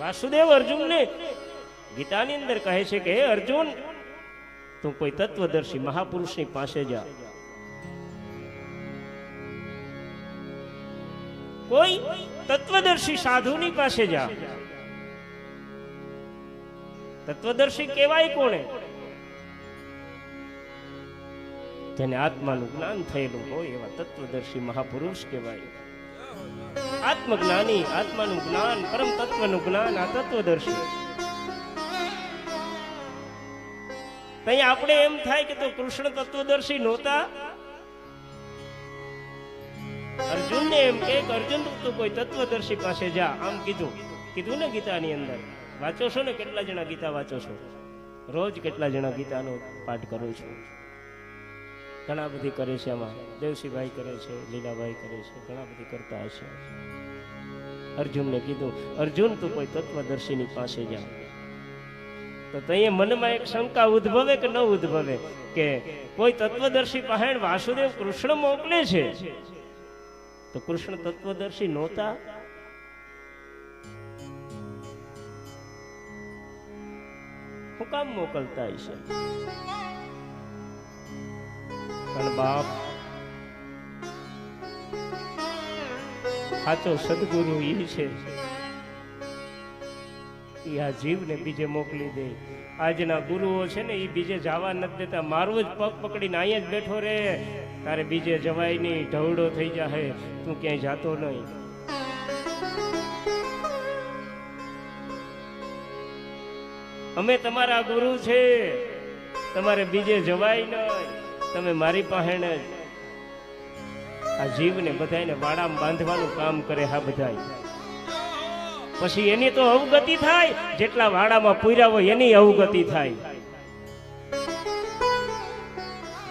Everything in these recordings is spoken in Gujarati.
વાસુદેવ અર્જુનને ગીતાની અંદર કહે છે કે અર્જુન, તું કોઈ તત્વદર્શી મહાપુરુષની પાસે જા. કોઈ તત્વદર્શી સાધુની પાસે જા. તત્વદર્શી કહેવાય કોણે? જેને આત્માનું જ્ઞાન થયેલું હોય એવા તત્વદર્શી મહાપુરુષ કહેવાય. આત્મજ્ઞાની, આત્માનું જ્ઞાન પરમ તત્વનું જ્ઞાન, આ તત્વદર્શી. તઈ આપણે એમ થાય કે તો કૃષ્ણ તત્વદર્શી નહોતા. અર્જુનને એમ કે અર્જુન, તું કોઈ તત્વદર્શી પાસે જા. આમ કીધું. કીધું ને ગીતાની અંદર. વાંચો છો ને કેટલા જણા ગીતા વાંચો છો? રોજ કેટલા જણા ગીતાનો પાઠ કરો છો? ઘણા બધી કરે છે આમાં. દેવસીભાઈ કરે છે, લીલાભાઈ કરે છે, ઘણા બધી કરતા હશે. અર્જુનને કીધું, અર્જુન, તું કોઈ તત્વદર્શીની પાસે જા. તો તઈએ મનમાં એક શંકા ઉદ્ભવે કે ન ઉદ્ભવે કે કોઈ તત્વદર્શી પાસે વાસુદેવ કૃષ્ણ મોકલે છે? તો કૃષ્ણ તત્વદર્શી નહોતા? હું કામ મોકલતા હશે? પણ બાપ. સાચો સદગુરુ એ છે. એ આ જીવને બીજે મોકલી દે. આજના ગુરુઓ છે ને એ બીજે જવા નથી દેતા. મારું જ પગ પકડીને અહીંયા જ બેઠો રે. તારે બીજે જવાય નહીં ઢવડો થઈ જાય તું ક્યાંય જાતો નહીં. અમે તમારા ગુરુ છે. તમારે બીજે જવાય નહીં તમે મારી પાસે આ જીવને બધાને વાડામાં બાંધવાનું કામ કરે હા બધા પછી એની તો અવગતિ થાય, જેટલા વાડામાં પૂર્યા હોય એની અવગતિ થાય.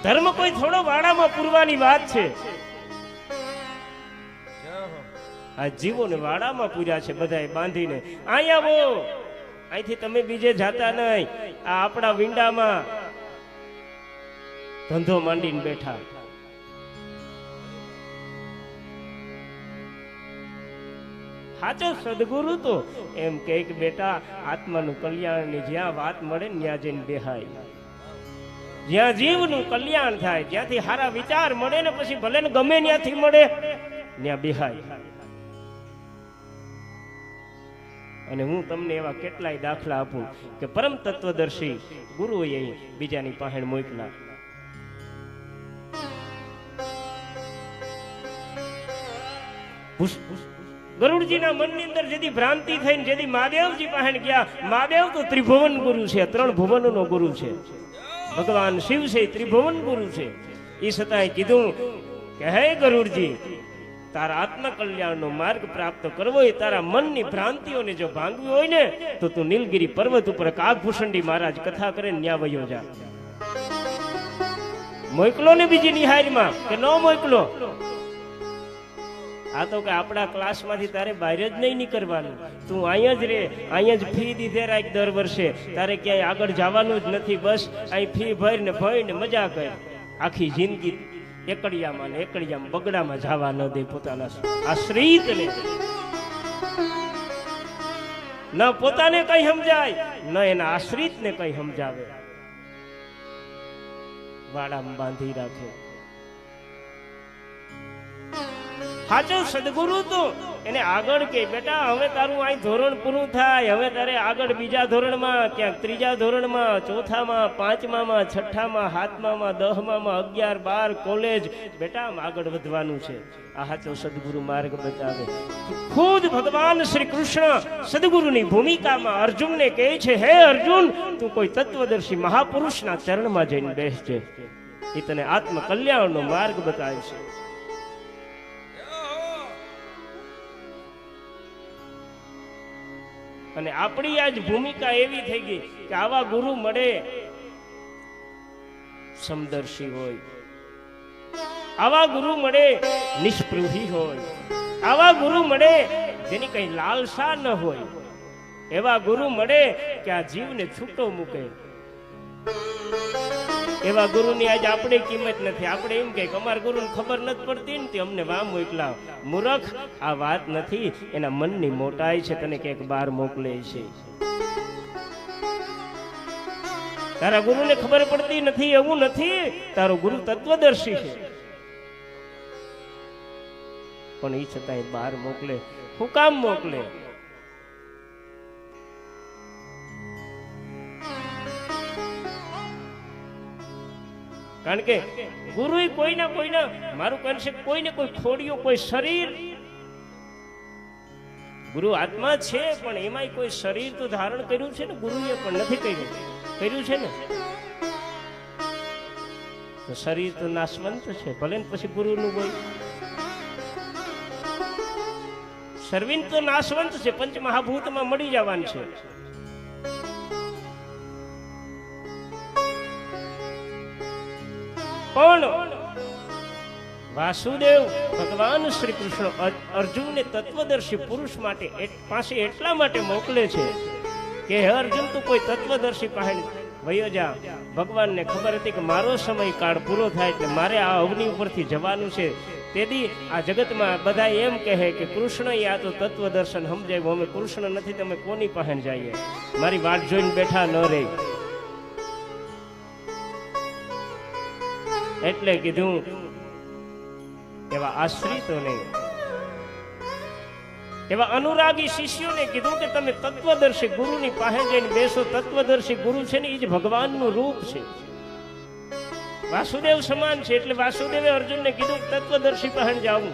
ધર્મ કોઈ થોડો વાડામાં પૂરવાની વાત છે. આ જીવોને વાડામાં પૂર્યા છે બધાએ બાંધીને. અહીંયા આવો અહીંથી તમે બીજે જાતા નહીં. આ આપણા વિંડામાં ધંધો માંડીને બેઠા. સાચો સદગુરુ તો એમ કે બેટા, આત્માનું કલ્યાણની જ્યાં વાત મળે ત્યાં જઈને બેહાય. જ્યાં જીવનું કલ્યાણ થાય, જ્યાંથી સારા વિચાર મળે ને પછી ભલે ને ગમે ત્યાંથી મળે, ત્યાં બેહાય. અને હું તમને એવા કેટલાય દાખલા આપું કે પરમ તત્વદર્શી એ બીજાની પાસે મોકલા ગરુડજીના મનની અંદર જેથી ભ્રાંતિ થઈને જેથી મહાદેવજી પાસે ગયા, મહાદેવ તો ત્રિભુવન ગુરુ છે, ત્રણ ભુવનનો ગુરુ છે. ભગવાન શિવ છે ત્રિભુવન ગુરુ છે. એ છતાંય કીધું, કે હે ગરુડજી, તારા આત્મકલ્યાણનો માર્ગ પ્રાપ્ત કરવો હોય તારા મનની ભ્રાંતિઓને જો ભાંગવી હોય ને, તો તું નીલગીરી પર્વત ઉપર કાગભૂષણજી મહારાજ કથા કરે ન્યા વયો જા. મોકલો ને બીજી નિહારીમાં, કે ન મોકલો? આ તો કે આપણા ક્લાસમાંથી તારે બહાર જ નહીં નીકળવાનું. તું અહીંયા જ રે, અહીંયા જ ફી દીધે રાખ દર વર્ષે. તારે ક્યાંય આગળ જવાનું જ નથી, બસ અહીં ફી ભરીને ભરીને મજા કર. આખી જિંદગી એકડિયામાં ને એકડિયામાં બગડામાં જવા ન દે પોતાના આશ્રિતને ન પોતાને કઈ સમજાય, ન એના આશ્રિતને કઈ સમજાવે. વાડામાં બાંધી રાખે. સાચો સદગુરુ તો. એને આગળ કે, બેટા, હવે તારું અહીં ધોરણ પૂરું થાય. હવે તારે આગળ બીજા ધોરણમાં, ક્યાંક ત્રીજા ધોરણમાં, ચોથામાં, પાંચમામાં, છઠ્ઠામાં, સાતમામાં, દહમામાં, અગિયાર, બાર, કોલેજ. બેટા આગળ વધવાનું છે. આ સાચો સદગુરુ માર્ગ બતાવે. ખુદ ભગવાન શ્રી કૃષ્ણ સદગુરુની ભૂમિકામાં અર્જુનને કહે છે, હે અર્જુન, તું કોઈ તત્વદર્શી મહાપુરુષના ચરણમાં જઈને બેસજે. એ તને આત્મકલ્યાણનો માર્ગ બતાવે બતાવશે. અને આપણી આજ ભૂમિકા એવી થઈ ગઈ કે આવા ગુરુ મળે, સમદર્શી હોય. આવા ગુરુ મળે, નિષ્પૃહી હોય. આવા ગુરુ મળે, જેની કઈ લાલસા ન હોય. એવા ગુરુ મળે કે આ જીવને છૂટો મૂકે. એવા ગુરુની આજે આપણે કિંમત નથી. આપણે એમ કે અમારા ગુરુને ખબર નથી પડતી ને તે અમને વાહ મોકલા મૂરખ, આ વાત નથી. એના મનની મોટાઈ છે, તને ક્યાંક બહાર મોકલે છે. તારા ગુરુને ખબર પડતી નથી, એવું નથી. તારો ગુરુ તત્વદર્શી છે. પણ એ છતાંય બહાર મોકલે. હું કામ મોકલે? કારણ કે ગુરુ કોઈના કોઈના, મારું કન્સેપ્ટ કોઈને કોઈ ખોડિયો કોઈ શરીર. ગુરુ આત્મા છે, પણ એમાંય કોઈ શરીર તો ધારણ કર્યું છે ને, ગુરુએ પણ નથી કર્યું. કર્યું છે ને? શરીર તો નાશવંત છે, ભલે ને પછી ગુરુનું કોઈ સર્વિન તો નાશવંત છે પંચ મહાભૂતમાં મળી જવાનું છે. પણ વાસુદેવ ભગવાન શ્રી કૃષ્ણ અર્જુનને તત્વદર્શી પુરુષ માટે પાસે એટલા માટે મોકલે છે કે હે અર્જુન, તું કોઈ તત્વદર્શી પાસે વયો જા ભગવાનને ખબર હતી કે મારો સમય કાળ પૂરો થાય એટલે મારે આ અગ્નિ ઉપરથી જવાનું છે. તેથી આ જગતમાં બધા એમ કહે કે કૃષ્ણ આ તો તત્વદર્શન સમજાય અમે કૃષ્ણ નથી, તમે કોની પાસે જઈએ? મારી વાટ જોઈને બેઠા ન રહી. એટલે કીધું, એવા આશ્રિતોને, એવા અનુરાગી શિષ્યોને કીધું કે તમે તત્વદર્શી ગુરુની પાસે જઈને બેસો. તત્વદર્શી ગુરુ છે ને એ જ ભગવાનનું રૂપ છે. વાસુદેવ સમાન છે, એટલે વાસુદેવે અર્જુનને કીધું તત્વદર્શી પાસે જાવું